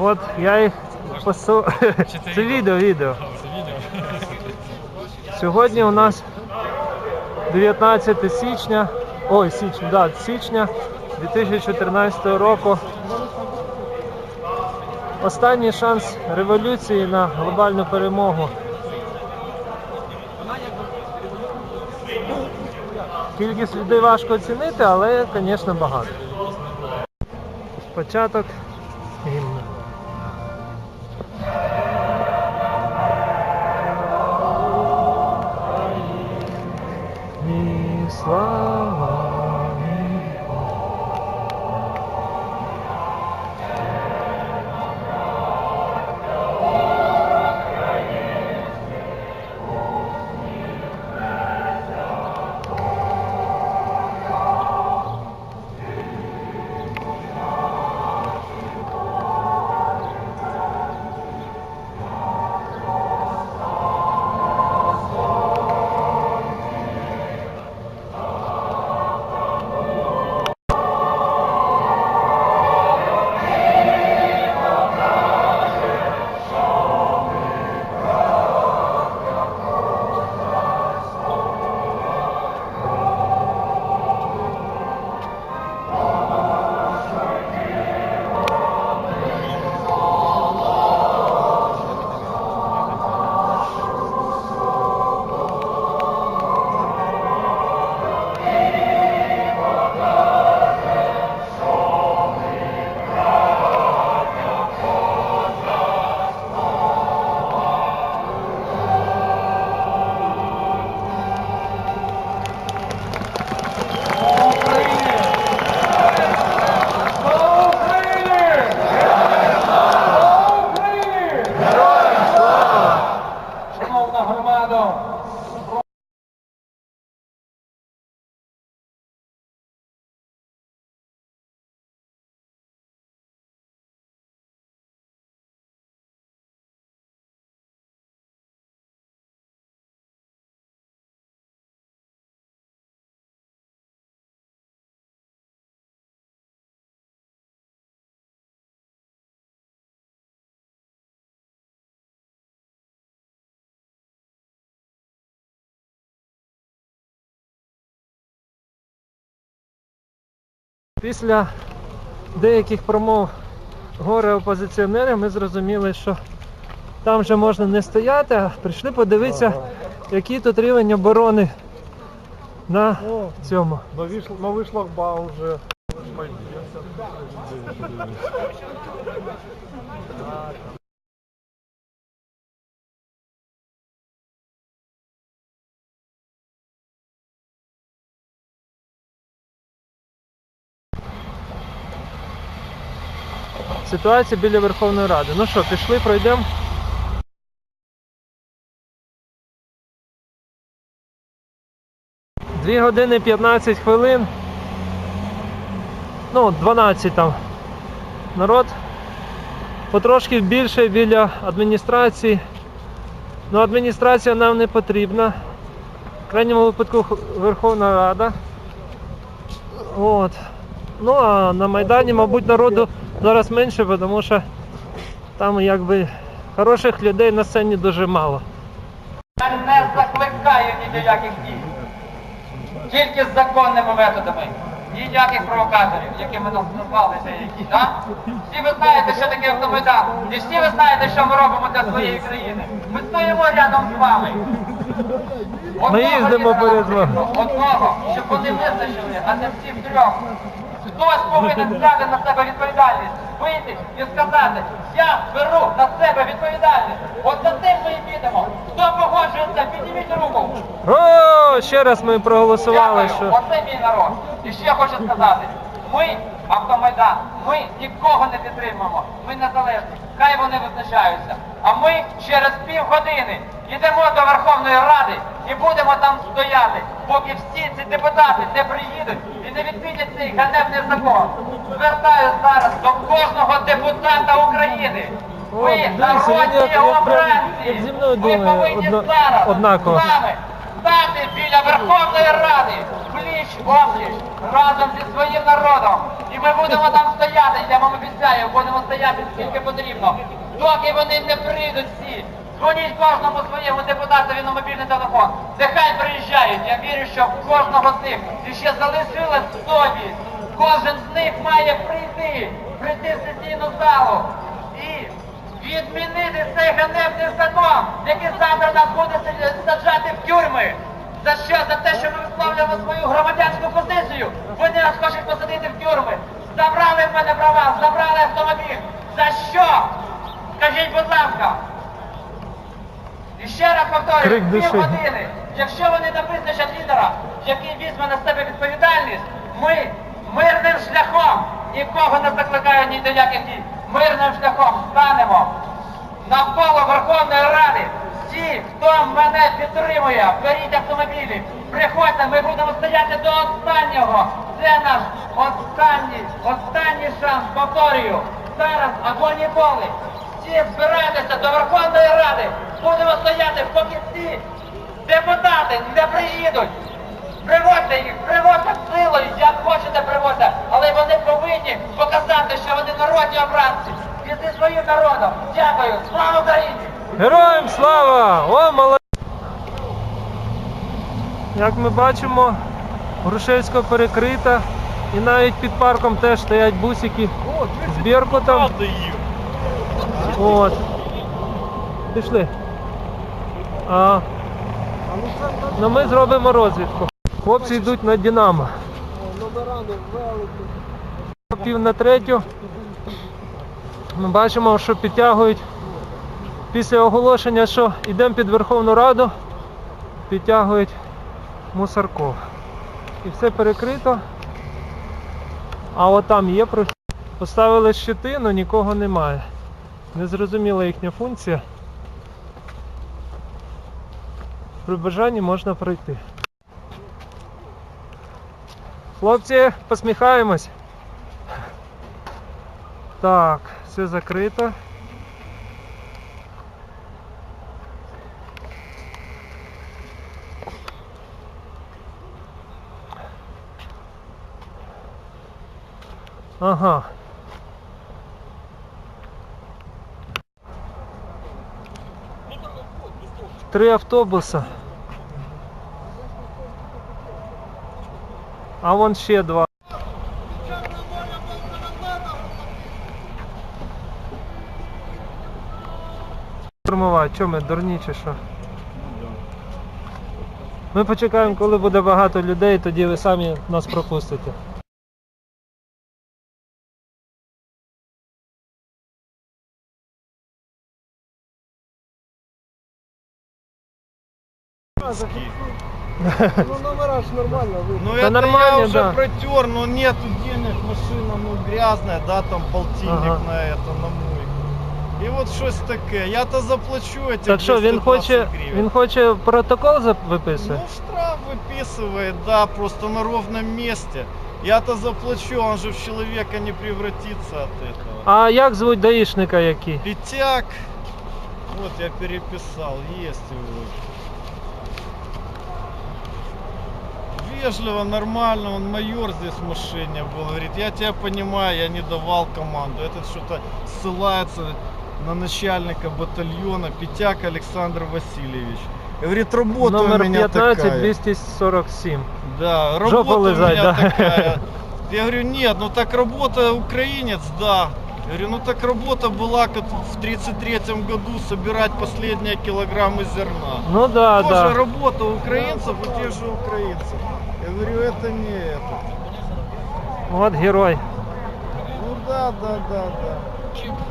От я їх посу... Це відео, відео. Сьогодні у нас 19 січня, ой, січня, да, січня 2014 року. Останній шанс революції на глобальну перемогу. Кількість людей важко оцінити, але, звісно, багато. Початок гімну. Після деяких промов горе опозиціонерів ми зрозуміли, що там вже можна не стояти, а прийшли подивитися, який тут рівень оборони на цьому. Новий шлагбаум вже. Ситуація біля Верховної Ради. Ну що, пішли, пройдемо. Дві години 15 хвилин. Ну, 12 там. Народ потрошки більше біля адміністрації. Ну, адміністрація нам не потрібна. В крайньому випадку Верховна Рада. От. Ну а на Майдані, мабуть, народу зараз менше, тому що там якби хороших людей на сцені дуже мало. я не закликаю ні до яких дій. Тільки з законними методами. Ніяких провокаторів, якими нас назвалися які, так? Всі ви знаєте, що таке автомайдан. І всі ви знаєте, що ми робимо для своєї країни. Ми стоїмо рядом з вами. Одного їздимо лідера поряд з вами. Одного, щоб вони визначили, а не всі трьох. Хтось повинен взяти на себе відповідальність, вийти і сказати, я беру на себе відповідальність. От за тим ми і підемо. Хто погоджується, підніміть руку. О, ще раз ми проголосували, Дякую. що Оце мій народ. І ще хочу сказати, ми, автомайдан, ми нікого не підтримуємо. Ми незалежні. Хай вони визначаються. А ми через півгодини йдемо до Верховної Ради і будемо там стояти, поки всі ці депутати не приїдуть і не відмінять цей ганебний закон. Звертаюся зараз до кожного депутата України. Ви, народні обранці, ви повинні зараз з нами стати біля Верховної Ради, пліч опліч, разом зі своїм народом. І ми будемо там стояти, я вам обіцяю, будемо стояти скільки потрібно, доки вони не прийдуть всі. Дзвоніть кожному своєму депутатові на мобільний телефон. Нехай приїжджають. Я вірю, що в кожного з них ще залишилась совість. Кожен з них має прийти, прийти в сесійну залу і відмінити цей ганебний закон, який завтра нас буде саджати в тюрми. За що? За те, що ми висловлюємо свою громадянську позицію. Вони нас хочуть посадити в тюрми. Забрали в мене права, забрали автомобіль. За що? Скажіть, будь ласка. І ще раз повторюю, дві години. Якщо вони не визначать лідера, який візьме на себе відповідальність, ми мирним шляхом, нікого не закликаю ні до яких дій, мирним шляхом станемо навколо Верховної Ради. Всі, хто мене підтримує, беріть автомобілі, приходьте, ми будемо стояти до останнього. Це наш останній, останній шанс, повторюю, зараз або ніколи. Всі збирайтеся до Верховної Ради. Будемо стояти, поки ці депутати не приїдуть. Приводьте їх, приводьте силою, як хочете приводьте, але вони повинні показати, що вони народні обранці. І зі своїм народом. Дякую. Слава Україні! Героям слава! О, молодець! Як ми бачимо, Грушевська перекрита і навіть під парком теж стоять бусики з Беркутом. От. Пішли. А, ну ми зробимо розвідку. Хлопці йдуть на Динамо. Пів на третю. Ми бачимо, що підтягують після оголошення, що йдемо під Верховну Раду, підтягують мусорков. І все перекрито. А от там є прохід. Поставили щити, але нікого немає. Незрозуміла їхня функція. При бажанні можна пройти. Хлопці, посміхаємось. Так, все закрито. Ага. Три автобуса. А вон ще два. Штурмувати, що ми, дурні чи що? Ми почекаємо, коли буде багато людей, тоді ви самі нас пропустите. Ну номера ж нормально видно. Ну Да это нормально, я уже да. протер, но нету денег, машина ну грязная, да, там полтинник Ага. на это, на мойку. І от щось таке. Я-то заплачу эти Так що він 220 хоче, гривен. він хоче протокол зап- виписує? Ну, штраф выписывает, да, просто на ровном месте. Я-то заплачу, он же в человека не превратится от этого. А як звуть даїшника який? Пятяк. Вот я переписал, есть его. Вежливо, нормально, он майор здесь в машине был, говорит, я тебя понимаю, я не давал команду. Этот что-то ссылается на начальника батальона Пятяк Александр Васильевич. Говорит, работа у Номер меня 15 такая. 247. Да, Жопа работа у лизать, меня да. такая. Я говорю, нет, ну так работа украинец, да. Я говорю, ну так работа была как в 33 году собирать последние килограммы зерна. Ну да, Тоже да. работа украинцев у тех же украинцев. Говорю, это не это. Вот герой. Ну да, да, да, да.